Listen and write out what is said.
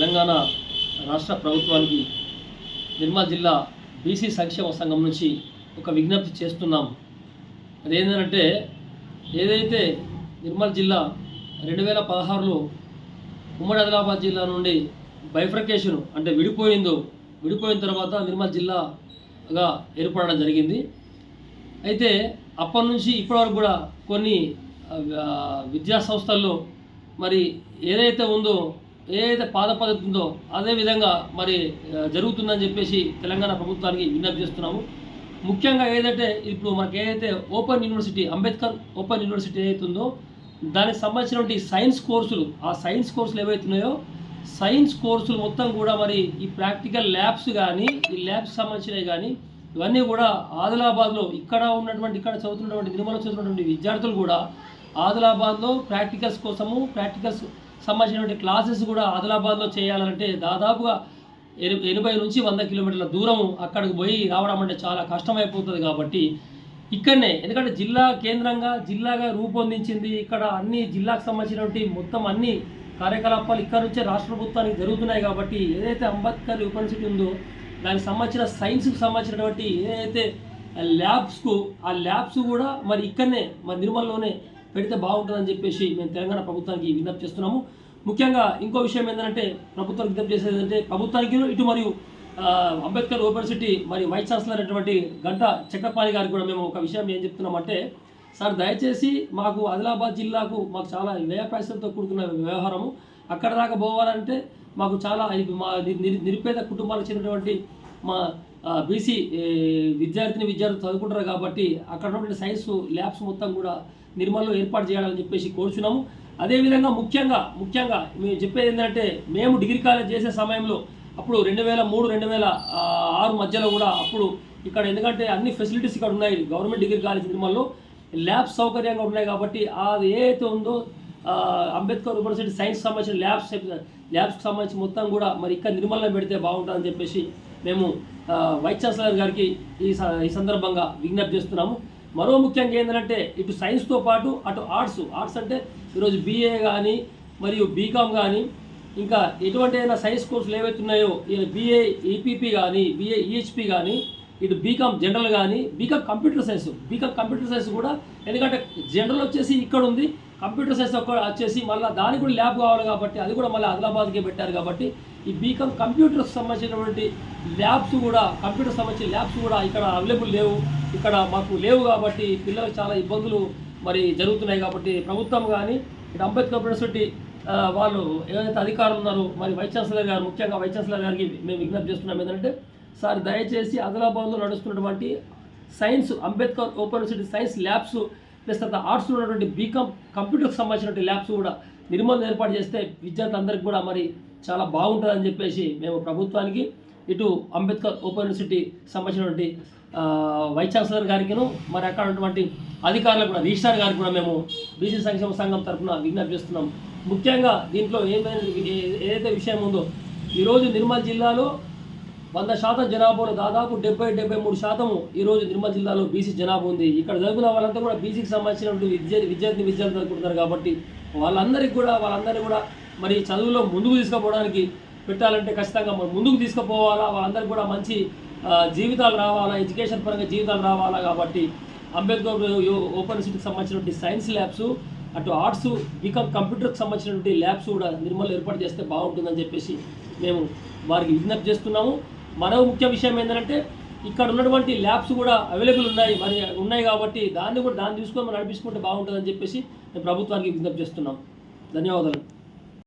తెలంగాణ రాష్ట్ర ప్రభుత్వానికి నిర్మల్ జిల్లా బీసీ సంక్షేమ సంఘం నుంచి ఒక విజ్ఞప్తి చేస్తున్నాం. అదేంటంటే ఏదైతే నిర్మల్ జిల్లా రెండు వేల పదహారులో ఉమ్మడి ఆదిలాబాద్ జిల్లా నుండి బైఫ్రకేషన్ అంటే విడిపోయిందో విడిపోయిన తర్వాత నిర్మల్ జిల్లాగా ఏర్పడడం జరిగింది. అయితే అప్పటి నుంచి ఇప్పటివరకు కూడా కొన్ని విద్యా సంస్థల్లో మరి ఏదైతే ఉందో ఏదైతే పాద పద్ధతి ఉందో అదే విధంగా మరి జరుగుతుందని చెప్పేసి తెలంగాణ ప్రభుత్వానికి విజ్ఞప్తి చేస్తున్నాము. ముఖ్యంగా ఏదైతే ఇప్పుడు మనకి ఏదైతే open university Ambedkar open university ఏదైతే ఉందో దానికి సంబంధించినటువంటి సైన్స్ కోర్సులు ఆ సైన్స్ కోర్సులు ఏవైతున్నాయో సైన్స్ కోర్సులు మొత్తం కూడా మరి ఈ ప్రాక్టికల్ ల్యాబ్స్ కానీ ఈ ల్యాబ్స్ సంబంధించినవి కానీ ఇవన్నీ కూడా ఆదిలాబాద్లో ఇక్కడ ఉన్నటువంటి ఇక్కడ చదువుతున్నటువంటి నిర్మల చదువుతున్నటువంటి విద్యార్థులు కూడా ఆదిలాబాద్లో ప్రాక్టికల్స్ కోసము ప్రాక్టికల్స్ సంబంధించినటువంటి క్లాసెస్ కూడా ఆదిలాబాద్లో చేయాలంటే దాదాపుగా ఎనభై నుంచి వంద కిలోమీటర్ల దూరం అక్కడికి పోయి రావడం అంటే చాలా కష్టమైపోతుంది కాబట్టి ఇక్కడనే ఎందుకంటే జిల్లా కేంద్రంగా జిల్లాగా రూపొందించింది ఇక్కడ అన్ని జిల్లాకు సంబంధించినటువంటి మొత్తం అన్ని కార్యకలాపాలు ఇక్కడ నుంచే రాష్ట్ర ప్రభుత్వానికి జరుగుతున్నాయి కాబట్టి ఏదైతే అంబేద్కర్ యూనివర్సిటీ ఉందో దానికి సంబంధించిన సైన్స్కి సంబంధించినటువంటి ఏదైతే ల్యాబ్స్కు ఆ ల్యాబ్స్ కూడా మరి ఇక్కడనే మరి నిర్మల్లోనే పెడితే బాగుంటుందని చెప్పేసి మేము తెలంగాణ ప్రభుత్వానికి విజ్ఞప్తి చేస్తున్నాము. ముఖ్యంగా ఇంకో విషయం ఏంటంటే ప్రభుత్వం విజ్ఞప్తి చేసేది ఏంటంటే ప్రభుత్వానికి ఇటు మరియు అంబేద్కర్ యూనివర్సిటీ మరి వైస్ ఛాన్సలర్ అయినటువంటి గంట చక్రపాణి గారికి కూడా మేము ఒక విషయం ఏం చెప్తున్నామంటే సార్ దయచేసి మాకు ఆదిలాబాద్ జిల్లాకు మాకు చాలా వ్యయ పైసలతో కూడుకున్న వ్యవహారము. అక్కడ దాకా పోవాలంటే మాకు చాలా మా నిరుపేద కుటుంబాలకు చెందినటువంటి మా బీసీ విద్యార్థిని విద్యార్థులు చదువుకుంటారు కాబట్టి అక్కడ ఉన్నటువంటి సైన్స్ ల్యాబ్స్ మొత్తం కూడా నిర్మల్లో ఏర్పాటు చేయాలని చెప్పేసి కోరుచున్నాము. అదేవిధంగా ముఖ్యంగా ముఖ్యంగా మేము చెప్పేది ఏంటంటే మేము డిగ్రీ కాలేజ్ చేసే సమయంలో అప్పుడు రెండు వేల మూడు రెండు వేల ఆరు మధ్యలో కూడా అప్పుడు ఇక్కడ ఎందుకంటే అన్ని ఫెసిలిటీస్ ఇక్కడ ఉన్నాయి గవర్నమెంట్ డిగ్రీ కాలేజ్ నిర్మల్లో. ల్యాబ్స్ సౌకర్యంగా ఉన్నాయి కాబట్టి అది ఏదైతే ఉందో అంబేద్కర్ యూనివర్సిటీ సైన్స్ సంబంధించిన ల్యాబ్స్ ల్యాబ్స్కి సంబంధించి మొత్తం కూడా మరి ఇక్కడ నిర్మల్లో పెడితే బాగుంటుందని చెప్పేసి మేము వైస్ ఛాన్సలర్ గారికి ఈ స- ఈ సందర్భంగా విజ్ఞప్తి చేస్తున్నాము. మరో ముఖ్యంగా ఏంటంటే ఇటు సైన్స్తో పాటు అటు ఆర్ట్స్. ఆర్ట్స్ అంటే ఈరోజు బీఏ కానీ మరియు బీకామ్ కానీ ఇంకా ఎటువంటి అయినా సైన్స్ కోర్సులు ఏవైతే ఉన్నాయో బీఏ ఈపీపీ కానీ బీఏ ఈహెచ్పి కానీ ఇటు బీకామ్ జనరల్ కానీ BCom computer science BCom computer science కూడా ఎందుకంటే జనరల్ వచ్చేసి ఇక్కడ ఉంది కంప్యూటర్ సైన్స్ ఒక వచ్చేసి మళ్ళీ దానికి కూడా ల్యాబ్ కావాలి కాబట్టి అది కూడా మళ్ళీ ఆదిలాబాద్కే పెట్టారు కాబట్టి ఈ బీకామ్ కంప్యూటర్కి సంబంధించినటువంటి ల్యాబ్స్ కూడా కంప్యూటర్ సంబంధించిన ల్యాబ్స్ కూడా ఇక్కడ అవైలబుల్ లేవు. ఇక్కడ మాకు లేవు కాబట్టి పిల్లలకు చాలా ఇబ్బందులు మరి జరుగుతున్నాయి కాబట్టి ప్రభుత్వం కానీ ఇటు అంబేద్కర్ యూనివర్సిటీ వాళ్ళు ఏదైతే అధికారులు ఉన్నారో మరి వైస్ ఛాన్సలర్ గారు ముఖ్యంగా వైస్ ఛాన్సలర్ గారికి మేము విజ్ఞప్తి చేస్తున్నాం. ఏంటంటే సార్ దయచేసి ఆదిలాబాద్లో నడుస్తున్నటువంటి science Ambedkar open university science labs plus తర్వాత ఆర్ట్స్లో ఉన్నటువంటి బీకామ్ కంప్యూటర్కి సంబంధించినటువంటి ల్యాబ్స్ కూడా నిర్మల్ ఏర్పాటు చేస్తే విద్యార్థులందరికీ కూడా మరి చాలా బాగుంటుందని చెప్పేసి మేము ప్రభుత్వానికి ఇటు అంబేద్కర్ ఓపెన్ యూనివర్సిటీ సంబంధించినటువంటి వైస్ ఛాన్సలర్ గారికిను మరి అక్కడ ఉన్నటువంటి అధికారులకు కూడా రిజిస్ట్రార్ గారికి కూడా మేము బీసీ సంక్షేమ సంఘం తరఫున విజ్ఞప్తి చేస్తున్నాం. ముఖ్యంగా దీంట్లో ఏమైనా ఏదైతే విషయం ఉందో ఈరోజు నిర్మల్ జిల్లాలో వంద శాతం జనాభాలో దాదాపు డెబ్బై డెబ్బై మూడు శాతము ఈరోజు నిర్మల్ జిల్లాలో బీసీ జనాభా ఉంది. ఇక్కడ చదువుకున్న వాళ్ళంతా కూడా బీసీకి సంబంధించినటువంటి విద్య విద్యార్థి విద్యార్థులు చదువుకుంటున్నారు కాబట్టి వాళ్ళందరికీ కూడా వాళ్ళందరినీ కూడా మరి చదువులో ముందుకు తీసుకుపోవడానికి పెట్టాలంటే ఖచ్చితంగా మరి ముందుకు తీసుకుపోవాలా? వాళ్ళందరికీ కూడా మంచి జీవితాలు రావాలా? ఎడ్యుకేషన్ పరంగా జీవితాలు రావాలా? కాబట్టి అంబేద్కర్ ఓపెన్ యూనివర్సిటీకి సంబంధించినటువంటి సైన్స్ ల్యాబ్స్ అటు ఆర్ట్స్ బీకామ్ కంప్యూటర్కి సంబంధించినటువంటి ల్యాబ్స్ కూడా నిర్మల్ ఏర్పాటు చేస్తే బాగుంటుందని చెప్పేసి మేము వారికి విజ్ఞప్తి చేస్తున్నాము. మరో ముఖ్య విషయం ఏంటంటే ఇక్కడ ఉన్నటువంటి ల్యాబ్స్ కూడా అవైలబుల్ ఉన్నాయి మరి ఉన్నాయి కాబట్టి దాన్ని కూడా దాన్ని తీసుకొని మనం నడిపించుకుంటే బాగుంటుందని చెప్పేసి మేము ప్రభుత్వానికి విజ్ఞప్తి చేస్తున్నాం. ధన్యవాదాలు.